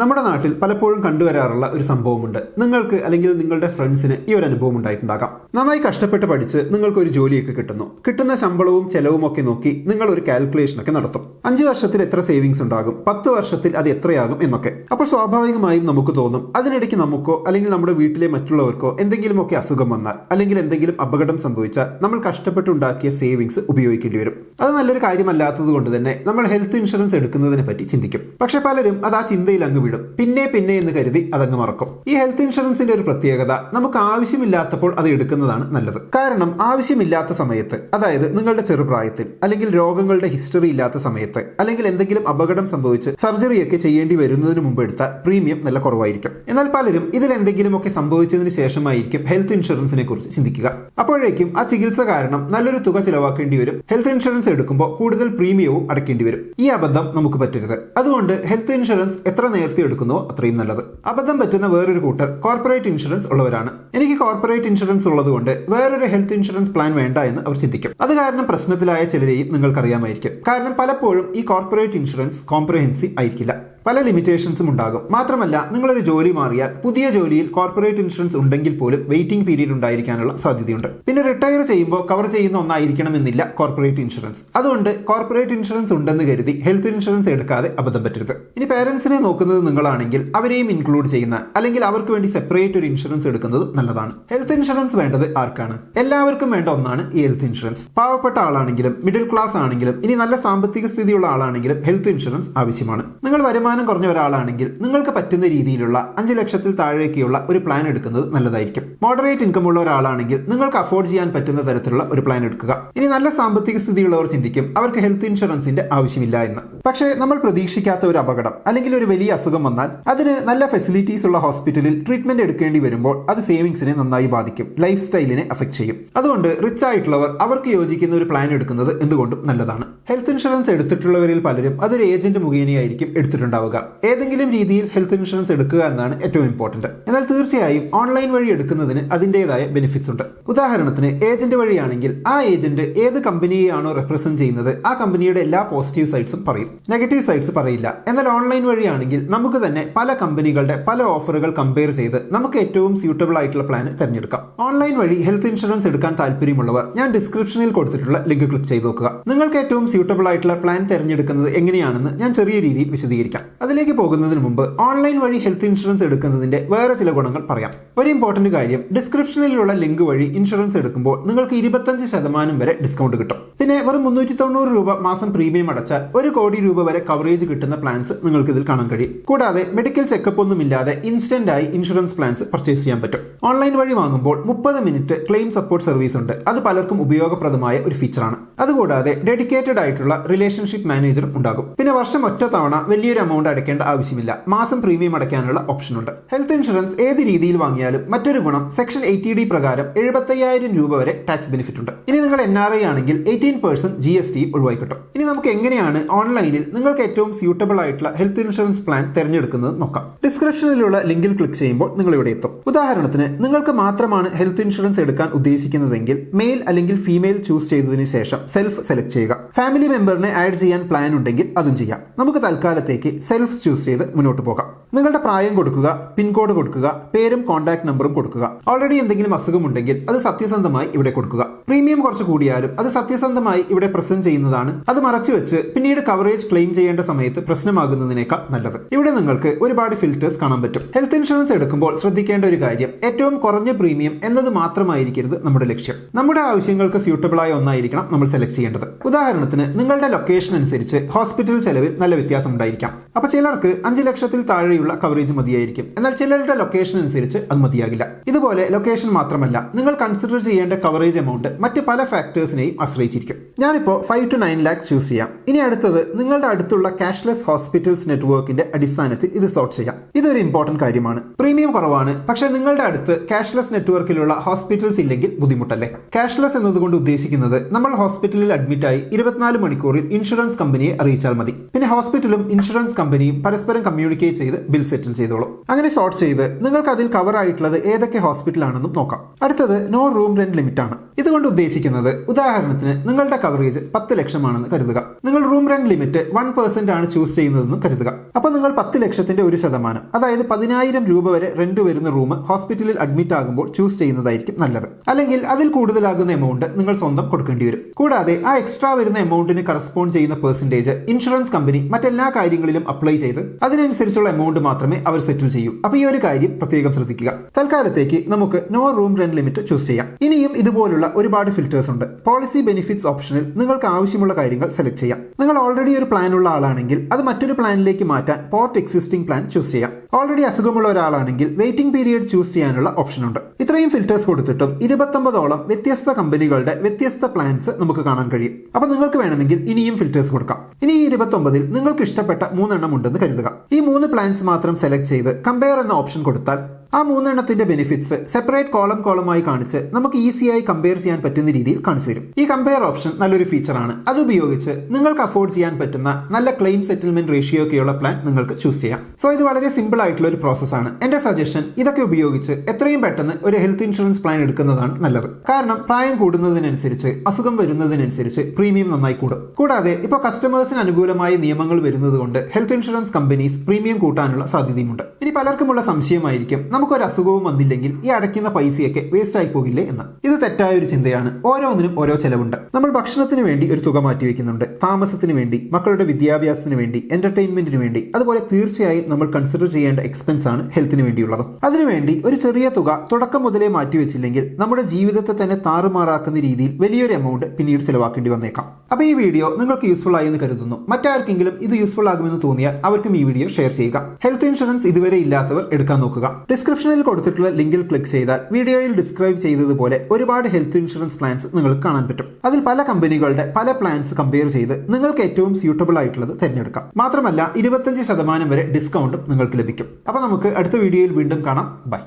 നമ്മുടെ നാട്ടിൽ പലപ്പോഴും കണ്ടുവരാറുള്ള ഒരു സംഭവമുണ്ട്. നിങ്ങൾക്ക് അല്ലെങ്കിൽ നിങ്ങളുടെ ഫ്രണ്ട്സിന് ഈ ഒരു അനുഭവം ഉണ്ടായിട്ടുണ്ടാകാം. നന്നായി കഷ്ടപ്പെട്ട് പഠിച്ച് നിങ്ങൾക്ക് ഒരു ജോലിയൊക്കെ കിട്ടുന്നു. കിട്ടുന്ന ശമ്പളവും ചെലവും ഒക്കെ നോക്കി നിങ്ങൾ ഒരു കാൽക്കുലേഷൻ ഒക്കെ നടത്തും. അഞ്ച് വർഷത്തിൽ എത്ര സേവിങ്സ് ഉണ്ടാകും? പത്ത് വർഷത്തിൽ അത് എത്രയാകും എന്നൊക്കെ. അപ്പോൾ സ്വാഭാവികമായും നമുക്ക് തോന്നും അതിനിടയ്ക്ക് നമുക്കോ അല്ലെങ്കിൽ നമ്മുടെ വീട്ടിലെ മറ്റുള്ളവർക്കോ എന്തെങ്കിലുമൊക്കെ അസുഖം വന്നാൽ അല്ലെങ്കിൽ എന്തെങ്കിലും അപകടം സംഭവിച്ചാൽ നമ്മൾ കഷ്ടപ്പെട്ടുണ്ടാക്കിയ സേവിങ്സ് ഉപയോഗിക്കേണ്ടി വരും. അത് നല്ലൊരു കാര്യമല്ലാത്തത് കൊണ്ട് തന്നെ നമ്മൾ ഹെൽത്ത് ഇൻഷുറൻസ് എടുക്കുന്നതിനെ പറ്റി ചിന്തിക്കും. പക്ഷെ പലരും അത് ആ ചിന്തയിൽ അങ്ങ് വിടും. പിന്നെ പിന്നെ എന്ന് കരുതി അതങ്ങ് മറക്കും. ഈ ഹെൽത്ത് ഇൻഷുറൻസിന്റെ ഒരു പ്രത്യേകത നമുക്ക് ആവശ്യമില്ലാത്തപ്പോൾ അത് എടുക്കുന്നതാണ് നല്ലത്. കാരണം ആവശ്യമില്ലാത്ത സമയത്ത് അതായത് നിങ്ങളുടെ ചെറുപ്രായത്തിൽ അല്ലെങ്കിൽ രോഗങ്ങളുടെ ഹിസ്റ്ററി ഇല്ലാത്ത സമയത്ത് അല്ലെങ്കിൽ എന്തെങ്കിലും അപകടം സംഭവിച്ച് സർജറിയൊക്കെ ചെയ്യേണ്ടി വരുന്നതിന് മുമ്പ് എടുത്താൽ പ്രീമിയം നല്ല കുറവായിരിക്കും. എന്നാൽ പലരും ഇതിൽ എന്തെങ്കിലുമൊക്കെ സംഭവിച്ചതിന് ശേഷമായിരിക്കും ഹെൽത്ത് ഇൻഷുറൻസിനെ കുറിച്ച് ചിന്തിക്കുക. അപ്പോഴേക്കും ആ ചികിത്സ കാരണം നല്ലൊരു തുക ചിലവാക്കേണ്ടി വരും. ഹെൽത്ത് ഇൻഷുറൻസ് എടുക്കുമ്പോൾ കൂടുതൽ പ്രീമിയവും അടക്കേണ്ടി വരും. ഈ അബദ്ധം നമുക്ക് പറ്റരുത്. അതുകൊണ്ട് ഹെൽത്ത് ഇൻഷുറൻസ് എത്ര നേരത്തെ എടുക്കുന്നുവോ അത്രയും നല്ലത്. അബദ്ധം പറ്റുന്ന വേറൊരു കൂട്ടർ കോർപ്പറേറ്റ് ഇൻഷുറൻസ് ഉള്ളവരാണ്. എനിക്ക് കോർപ്പറേറ്റ് ഇൻഷുറൻസ് ഉള്ളതുകൊണ്ട് വേറൊരു ഹെൽത്ത് ഇൻഷുറൻസ് പ്ലാൻ വേണ്ട എന്ന് അവർ ചിന്തിക്കും. അത് കാരണം പ്രശ്നത്തിലായ ചിലരെയും നിങ്ങൾക്കറിയാമായിരിക്കും. കാരണം പലപ്പോഴും ഈ കോർപ്പറേറ്റ് ഇൻഷുറൻസ് കോംപ്രഹെൻസീവ് ആയിരിക്കില്ല. പല ലിമിറ്റേഷൻസും ഉണ്ടാകും. മാത്രമല്ല നിങ്ങളൊരു ജോലി മാറിയാൽ പുതിയ ജോലിയിൽ കോർപ്പറേറ്റ് ഇൻഷുറൻസ് ഉണ്ടെങ്കിൽ പോലും വെയിറ്റിംഗ് പീരീഡ് ഉണ്ടായിരിക്കാനുള്ള സാധ്യതയുണ്ട്. പിന്നെ റിട്ടയർ ചെയ്യുമ്പോൾ കവർ ചെയ്യുന്ന ഒന്നായിരിക്കണമെന്നില്ല കോർപ്പറേറ്റ് ഇൻഷുറൻസ് അതുകൊണ്ട് കോർപ്പറേറ്റ് ഇൻഷുറൻസ് ഉണ്ടെന്ന് കരുതി ഹെൽത്ത് ഇൻഷുറൻസ് എടുക്കാതെ അബദ്ധം പറ്റരുത്. ഇനി പേരൻസിനെ നോക്കുന്നത് നിങ്ങളാണെങ്കിൽ അവരെയും ഇൻക്ലൂഡ് ചെയ്യുന്ന അല്ലെങ്കിൽ അവർക്ക് വേണ്ടി സെപ്പറേറ്റ് ഒരു ഇൻഷുറൻസ് എടുക്കുന്നത് നല്ലതാണ്. ഹെൽത്ത് ഇൻഷുറൻസ് വേണ്ടത് ആർക്കാണ്? എല്ലാവർക്കും വേണ്ട ഒന്നാണ് ഈ ഹെൽത്ത് ഇൻഷുറൻസ് പാവപ്പെട്ട ആളാണെങ്കിലും മിഡിൽ ക്ലാസ് ആണെങ്കിലും ഇനി നല്ല സാമ്പത്തിക സ്ഥിതിയുള്ള ആളാണെങ്കിലും ഹെൽത്ത് ഇൻഷുറൻസ് ആവശ്യമാണ്. നിങ്ങൾ വരുമാനം കുറഞ്ഞ ഒരാളാണെങ്കിൽ നിങ്ങൾക്ക് പറ്റുന്ന രീതിയിലുള്ള അഞ്ച് ലക്ഷത്തിൽ താഴേക്കുള്ള ഒരു പ്ലാൻ എടുക്കുന്നത് നല്ലതായിരിക്കും. മോഡറേറ്റ് ഇൻകം ഉള്ള ഒരാളാണെങ്കിൽ നിങ്ങൾക്ക് അഫോർഡ് ചെയ്യാൻ പറ്റുന്ന തരത്തിലുള്ള ഒരു പ്ലാൻ എടുക്കുക. ഇനി നല്ല സാമ്പത്തിക സ്ഥിതിയുള്ളവർ ചിന്തിക്കും അവർക്ക് ഹെൽത്ത് ഇൻഷുറൻസിന്റെ ആവശ്യമില്ല എന്ന്. പക്ഷേ നമ്മൾ പ്രതീക്ഷിക്കാത്ത ഒരു അപകടം അല്ലെങ്കിൽ ഒരു വലിയ അസുഖം വന്നാൽ അതിന് നല്ല ഫെസിലിറ്റീസ് ഉള്ള ഹോസ്പിറ്റലിൽ ട്രീറ്റ്മെന്റ് എടുക്കേണ്ടി വരുമ്പോൾ അത് സേവിങ്സിനെ നന്നായി ബാധിക്കും ലൈഫ് സ്റ്റൈലിനെ അഫക്ട് ചെയ്യും. അതുകൊണ്ട് റിച്ച് ആയിട്ടുള്ളവർ അവർക്ക് യോജിക്കുന്ന ഒരു പ്ലാൻ എടുക്കുന്നത് എന്തുകൊണ്ടും നല്ലതാണ്. ഹെൽത്ത് ഇൻഷുറൻസ് എടുത്തിട്ടുള്ളവരിൽ പലരും അതൊരു ഏജന്റ് മുഖേനയായിരിക്കും എടുത്തിട്ടുണ്ടാവുക. ഏതെങ്കിലും രീതിയിൽ ഹെൽത്ത് ഇൻഷുറൻസ് എടുക്കുക എന്നാണ് ഏറ്റവും ഇമ്പോർട്ടന്റ് എന്നാൽ തീർച്ചയായും ഓൺലൈൻ വഴി എടുക്കുന്നതിന് അതിന്റെതായ ബെനിഫിറ്റ്സ് ഉണ്ട്. ഉദാഹരണത്തിന് ഏജന്റ് വഴിയാണെങ്കിൽ ആ ഏജന്റ് ഏത് കമ്പനിയെയാണോ റെപ്രസെന്റ് ചെയ്യുന്നത് ആ കമ്പനിയുടെ എല്ലാ പോസിറ്റീവ് സൈഡ്സും പറയും. നെഗറ്റീവ് സൈഡ്സ് പറയില്ല. എന്നാൽ ഓൺലൈൻ വഴിയാണെങ്കിൽ നമുക്ക് തന്നെ പല കമ്പനികളുടെ പല ഓഫറുകൾ കമ്പയർ ചെയ്ത് നമുക്ക് ഏറ്റവും സ്യൂട്ടബിൾ ആയിട്ടുള്ള പ്ലാൻ തിരഞ്ഞെടുക്കാം. ഓൺലൈൻ വഴി ഹെൽത്ത് ഇൻഷുറൻസ് എടുക്കാൻ താല്പര്യമുള്ളവർ ഞാൻ ഡിസ്ക്രിപ്ഷനിൽ കൊടുത്തിട്ടുള്ള ലിങ്ക് ക്ലിക്ക് ചെയ്ത് നോക്കുക. നിങ്ങൾക്ക് ഏറ്റവും സ്യൂട്ടബിൾ ആയിട്ടുള്ള പ്ലാൻ തിരഞ്ഞെടുക്കുന്നത് എങ്ങനെയാണെന്ന് ഞാൻ ചെറിയ രീതിയിൽ വിശദീകരിക്കാം. അതിലേക്ക് പോകുന്നതിന് മുമ്പ് ഓൺലൈൻ വഴി ഹെൽത്ത് ഇൻഷുറൻസ് എടുക്കുന്നതിന്റെ വേറെ ചില ഗുണങ്ങൾ പറയാം. ഒരു ഇമ്പോർട്ടന്റ് കാര്യം ഡിസ്ക്രിപ്ഷനിലുള്ള ലിങ്ക് വഴി ഇൻഷുറൻസ് എടുക്കുമ്പോൾ നിങ്ങൾക്ക് ഇരുപത്തഞ്ച് ശതമാനം വരെ ഡിസ്കൗണ്ട് കിട്ടും. പിന്നെ വെറും മുന്നൂറ്റി തൊണ്ണൂറ് രൂപ മാസം പ്രീമിയം അടച്ചാൽ ഒരു കോടി രൂപ വരെ കവറേജ് കിട്ടുന്ന പ്ലാൻസ് നിങ്ങൾക്ക് ഇതിൽ കാണാൻ കഴിയും. കൂടാതെ മെഡിക്കൽ ചെക്കപ്പ് ഒന്നും ഇല്ലാതെ ഇൻസ്റ്റന്റ് ആയി ഇൻഷുറൻസ് പ്ലാൻസ് പർച്ചേസ് ചെയ്യാൻ പറ്റും. ഓൺലൈൻ വഴി വാങ്ങുമ്പോൾ മുപ്പത് മിനിറ്റ് ക്ലെയിം സപ്പോർട്ട് സർവീസ് ഉണ്ട്. അത് പലർക്കും ഉപയോഗപ്രദമായ ഒരു ഫീച്ചറാണ് അതുകൂടാതെ ഡെഡിക്കേറ്റഡ് ആയിട്ടുള്ള റിലേഷൻഷിപ്പ് മാനേജറും ഉണ്ടാകും. പിന്നെ വർഷം ഒറ്റ തവണ വലിയൊരു എമൗണ്ട് അടയ്ക്കേണ്ട ആവശ്യമില്ല. മാസം പ്രീമിയം അടയ്ക്കാനുള്ള ഓപ്ഷൻ ഉണ്ട്. ഹെൽത്ത് ഇൻഷുറൻസ് ഏത് രീതിയിൽ വാങ്ങിയാലും മറ്റൊരു ഗുണം സെക്ഷൻ എയ്റ്റി ഡി പ്രകാരം എഴുപത്തയ്യായിരം രൂപ വരെ ടാക്സ് ബെനിഫിറ്റ് ഉണ്ട്. ഇനി നിങ്ങൾ എൻ ആർ ഐ ആണെങ്കിൽ eighteen percent G S T ഒഴിവായി കിട്ടും. ഇനി നമുക്ക് എങ്ങനെയാണ് ഓൺലൈനിൽ നിങ്ങൾക്ക് ഏറ്റവും സ്യൂട്ടബിൾ ആയിട്ടുള്ള ഹെൽത്ത് ഇൻഷുറൻസ് പ്ലാൻ തിരഞ്ഞെടുക്കുന്നത് നോക്കാം. ഡിസ്ക്രിപ്ഷനിലുള്ള ലിങ്കിൽ ക്ലിക്ക് ചെയ്യുമ്പോൾ നിങ്ങൾ ഇവിടെ എത്തും. ഉദാഹരണത്തിന് നിങ്ങൾക്ക് മാത്രമാണ് ഹെൽത്ത് ഇൻഷുറൻസ് എടുക്കാൻ ഉദ്ദേശിക്കുന്നതെങ്കിൽ മെയിൽ അല്ലെങ്കിൽ ഫീമെയിൽ ചൂസ് ചെയ്തതിനു ശേഷം സെൽഫ് സെലക്ട് ചെയ്യുക. ഫാമിലി മെമ്പറിനെ ആഡ് ചെയ്യാൻ പ്ലാൻ ഉണ്ടെങ്കിൽ അതും ചെയ്യാം. നമുക്ക് തൽക്കാലത്തേക്ക് സെൽഫ് ചൂസ് ചെയ്ത് മുന്നോട്ട് പോകാം. നിങ്ങളുടെ പ്രായം കൊടുക്കുക പിൻകോഡ് കൊടുക്കുക പേരും കോൺടാക്ട് നമ്പറും കൊടുക്കുക. ഓൾറെഡി എന്തെങ്കിലും അസുഖമുണ്ടെങ്കിൽ അത് സത്യസന്ധമായി ഇവിടെ കൊടുക്കുക. പ്രീമിയം കുറച്ച് കൂടിയാലും അത് സത്യസന്ധമായി ഇവിടെ പ്രസന്റ് ചെയ്യുന്നതാണ്. അത് മറച്ചു വെച്ച് പിന്നീട് കവറേജ് ക്ലെയിം ചെയ്യേണ്ട സമയത്ത് പ്രശ്നമാകുന്നതിനേക്കാൾ നല്ലത്. ഇവിടെ നിങ്ങൾക്ക് ഒരുപാട് ഫിൽറ്റേഴ്സ് കാണാൻ പറ്റും. ഹെൽത്ത് ഇൻഷുറൻസ് എടുക്കുമ്പോൾ ശ്രദ്ധിക്കേണ്ട ഒരു കാര്യം ഏറ്റവും കുറഞ്ഞ പ്രീമിയം എന്നത് മാത്രമായിരിക്കരുത് നമ്മുടെ ലക്ഷ്യം. നമ്മുടെ ആവശ്യങ്ങൾക്ക് സ്യൂട്ടബിൾ ആയ ഒന്നായിരിക്കണം നമ്മൾ സെലക്ട് ചെയ്യേണ്ടത്. ഉദാഹരണത്തിന് നിങ്ങളുടെ ലൊക്കേഷൻ അനുസരിച്ച് ഹോസ്പിറ്റൽ ചെലവിൽ നല്ല വ്യത്യാസം ഉണ്ടായിരിക്കാം. അപ്പൊ ചിലർക്ക് അഞ്ച് ലക്ഷത്തിൽ താഴെയുള്ള കവറേജ് മതിയായിരിക്കും. എന്നാൽ ചിലരുടെ ലൊക്കേഷൻ അനുസരിച്ച് അത് മതിയാകില്ല. ഇതുപോലെ ലൊക്കേഷൻ മാത്രമല്ല നിങ്ങൾ കൺസിഡർ ചെയ്യേണ്ട കവറേജ് എമൗണ്ട് മറ്റ് പല ഫാക്ടേഴ്സിനെയും ആശ്രയിച്ചിരിക്കും. ഞാനിപ്പോൾ five to nine lakh choose ചെയ്യാം. ഇനി അടുത്തത് നിങ്ങളുടെ അടുത്തുള്ള ക്യാഷ്ലെസ് ഹോസ്പിറ്റൽസ് നെറ്റ്വർക്കിന്റെ അടിസ്ഥാനത്തിൽ ഇത് സോർട്ട് ചെയ്യാം. ഇതൊരു ഇമ്പോർട്ടന്റ് കാര്യമാണ്. പ്രീമിയം കുറവാണ് പക്ഷെ നിങ്ങളുടെ അടുത്ത് ക്യാഷ്ലെസ് നെറ്റ്വർക്കിലുള്ള ഹോസ്പിറ്റൽസ് ഇല്ലെങ്കിൽ ബുദ്ധിമുട്ടല്ലേ? ക്യാഷ്ലെസ് എന്നതുകൊണ്ട് ഉദ്ദേശിക്കുന്നത് നമ്മൾ ഹോസ്പിറ്റലിൽ അഡ്മിറ്റായി ഇരുപത്തിനാല് മണിക്കൂറിൽ ഇൻഷുറൻസ് കമ്പനിയെ അറിയിച്ചാൽ മതി. പിന്നെ ഹോസ്പിറ്റലും ഇൻഷുറൻസ് കമ്പനിയും പരസ്പരം കമ്മ്യൂണിക്കേറ്റ് ചെയ്ത് ബിൽ സെറ്റിൽ ചെയ്തോളും. അങ്ങനെ സോർട്ട് ചെയ്ത് നിങ്ങൾക്ക് അതിൽ കവർ ആയിട്ടുള്ളത് ഏതൊക്കെ ഹോസ്പിറ്റലാണെന്നും നോക്കാം. അടുത്തത് നോ റൂം റെന്റ് ലിമിറ്റ് ആണ്. ഇതുകൊണ്ട് ഉദ്ദേശിക്കുന്നത് ഉദാഹരണത്തിന് നിങ്ങളുടെ കവറേജ് പത്ത് ലക്ഷമാണെന്ന് കരുതുക. നിങ്ങൾ room rent limit one percent ആണ് ചൂസ് ചെയ്യുന്നതെന്ന് കരുതുക. അപ്പോൾ നിങ്ങൾ പത്ത് ലക്ഷത്തിന്റെ ഒരു ശതമാനം അതായത് പതിനായിരം രൂപ വരെ റെന്റ് വരുന്ന റൂം ഹോസ്പിറ്റലിൽ അഡ്മിറ്റ് ആകുമ്പോൾ ചൂസ് ചെയ്യുന്നതായിരിക്കും നല്ലത്. അല്ലെങ്കിൽ അതിൽ കൂടുതലാകുന്ന എമൗണ്ട് നിങ്ങൾ സ്വന്തം കൊടുക്കേണ്ടി വരും. കൂടാതെ ആ എക്സ്ട്രാ വരുന്ന എമൗണ്ടിന് കറസ്പോണ്ട് ചെയ്യുന്ന പെർസെന്റേജ് ഇൻഷുറൻസ് കമ്പനി മറ്റെല്ലാ കാര്യങ്ങളിലും അപ്ലൈ ചെയ്ത് അതിനനുസരിച്ചുള്ള എമൗണ്ട് മാത്രമേ അവർ സെറ്റിൽ ചെയ്യൂ. അപ്പൊ ഈ ഒരു കാര്യം പ്രത്യേകം ശ്രദ്ധിക്കുക. തൽക്കാലത്തേക്ക് നമുക്ക് no room rent limit choose ചെയ്യാം. ഇനിയും ഇതുപോലുള്ള ഒരുപാട് ഫിൽറ്റേഴ്സ് ഉണ്ട്. പോളിസി ബെനിഫിറ്റ്സ് ഓപ്ഷനിൽ നിങ്ങൾക്ക് ആവശ്യമുള്ള കാര്യങ്ങൾ സെലക്ട് ചെയ്യാം. നിങ്ങൾ ഓൾറെഡി ഒരു പ്ലാൻ ഉള്ള ആളാണെങ്കിൽ അത് മറ്റൊരു പ്ലാനിലേക്ക് മാറ്റാൻ പോർട്ട് എക്സിസ്റ്റിംഗ് പ്ലാൻ ചൂസ് ചെയ്യാം. ഓൾറെഡി അസുഖമുള്ള ഒരാളാണെങ്കിൽ വെയിറ്റിംഗ് പീരിയഡ് ചൂസ് ചെയ്യാനുള്ള ഓപ്ഷൻ ഉണ്ട്. ഇത്രയും ഫിൽറ്റേഴ്സ് കൊടുത്തിട്ടും ഇരുപത്തൊമ്പതോളം വ്യത്യസ്ത കമ്പനികളുടെ വ്യത്യസ്ത പ്ലാൻസ് നമുക്ക് കാണാൻ കഴിയും. അപ്പൊ നിങ്ങൾക്ക് വേണമെങ്കിൽ ഇനിയും ഫിൽറ്റേഴ്സ് കൊടുക്കാം. ഇനി ഈ ഇരുപത്തൊമ്പതിൽ നിങ്ങൾക്ക് ഇഷ്ടപ്പെട്ട മൂന്നെണ്ണം ഉണ്ടെന്ന് കരുതുക. ഈ മൂന്ന് പ്ലാൻസ് മാത്രം സെലക്ട് ചെയ്ത് കമ്പയർ എന്ന ഓപ്ഷൻ കൊടുത്താൽ ആ മൂന്നെണ്ണത്തിന്റെ ബെനിഫിറ്റ്സ് സെപ്പറേറ്റ് കോളം കോളമായി കാണിച്ച് നമുക്ക് ഈസിയായി കമ്പയർ ചെയ്യാൻ പറ്റുന്ന രീതിയിൽ കാണിച്ചു തരും. ഈ കമ്പയർ ഓപ്ഷൻ നല്ലൊരു ഫീച്ചറാണ് അത് ഉപയോഗിച്ച് നിങ്ങൾക്ക് അഫോർഡ് ചെയ്യാൻ പറ്റുന്ന നല്ല ക്ലെയിം സെറ്റിൽമെന്റ് റേഷ്യോ ഒക്കെയുള്ള പ്ലാൻ നിങ്ങൾക്ക് ചൂസ് ചെയ്യാം. സോ ഇത് വളരെ സിമ്പിൾ ആയിട്ടുള്ള ഒരു പ്രോസസ്സാണ് എന്റെ സജഷൻ ഇതൊക്കെ ഉപയോഗിച്ച് എത്രയും പെട്ടെന്ന് ഒരു ഹെൽത്ത് ഇൻഷുറൻസ് പ്ലാൻ എടുക്കുന്നതാണ് നല്ലത്. കാരണം പ്രായം കൂടുന്നതിനനുസരിച്ച് അസുഖം വരുന്നതിനനുസരിച്ച് പ്രീമിയം നന്നായി കൂടും. കൂടാതെ ഇപ്പോൾ കസ്റ്റമേഴ്സിന് അനുകൂലമായ നിയമങ്ങൾ വരുന്നത് കൊണ്ട് ഹെൽത്ത് ഇൻഷുറൻസ് കമ്പനീസ് പ്രീമിയം കൂട്ടാനുള്ള സാധ്യതയുമുണ്ട്. ഇനി പലർക്കുമുള്ള സംശയമായിരിക്കും നമുക്കൊരു അസുഖവും വന്നില്ലെങ്കിൽ ഈ അടയ്ക്കുന്ന പൈസയൊക്കെ വേസ്റ്റ് ആയി പോകില്ലേ എന്ന്. ഇത് തെറ്റായ ഒരു ചിന്തയാണ്. ഓരോന്നിനും ഓരോ ചെലവുണ്ട്. നമ്മൾ ഭക്ഷണത്തിന് വേണ്ടി ഒരു തുക മാറ്റി വെക്കുന്നുണ്ട് താമസത്തിന് വേണ്ടി മക്കളുടെ വിദ്യാഭ്യാസത്തിന് വേണ്ടി എന്റർടൈൻമെന്റിന് വേണ്ടി. അതുപോലെ തീർച്ചയായും നമ്മൾ കൺസിഡർ ചെയ്യേണ്ട എക്സ്പെൻസ് ആണ് ഹെൽത്തിന് വേണ്ടിയുള്ളത്. അതിനുവേണ്ടി ഒരു ചെറിയ തുക തുടക്കം മുതലേ മാറ്റിവെച്ചില്ലെങ്കിൽ നമ്മുടെ ജീവിതത്തെ തന്നെ താറുമാറാക്കുന്ന രീതിയിൽ വലിയൊരു എമൗണ്ട് പിന്നീട് ചിലവാക്കേണ്ടി വന്നേക്കാം. അപ്പൊ ഈ വീഡിയോ നിങ്ങൾക്ക് യൂസ്ഫുൾ ആയി എന്ന് കരുതുന്നു. മറ്റാർക്കെങ്കിലും ഇത് യൂസ്ഫുൾ ആകുമെന്ന് തോന്നിയാൽ അവർക്കും ഈ വീഡിയോ ഷെയർ ചെയ്യുക. ഹെൽത്ത് ഇൻഷുറൻസ് ഇതുവരെ ഇല്ലാത്തവർ എടുക്കാൻ നോക്കുക. ഡിസ്ക്രിപ്ഷനിൽ കൊടുത്തിട്ടുള്ള ലിങ്കിൽ ക്ലിക്ക് ചെയ്താൽ വീഡിയോയിൽ ഡിസ്ക്രൈബ് ചെയ്തതുപോലെ ഒരുപാട് ഹെൽത്ത് ഇൻഷുറൻസ് പ്ലാൻസ് നിങ്ങൾക്ക് കാണാൻ പറ്റും. അതിൽ പല കമ്പനികളുടെ പല പ്ലാൻസ് കമ്പയർ ചെയ്ത് നിങ്ങൾക്ക് ഏറ്റവും സ്യൂട്ടബിൾ ആയിട്ടുള്ളത് തിരഞ്ഞെടുക്കാം. മാത്രമല്ല ഇരുപത്തഞ്ച് ശതമാനം വരെ ഡിസ്കൗണ്ടും നിങ്ങൾക്ക് ലഭിക്കും. അപ്പോൾ നമുക്ക് അടുത്ത വീഡിയോയിൽ വീണ്ടും കാണാം. ബൈ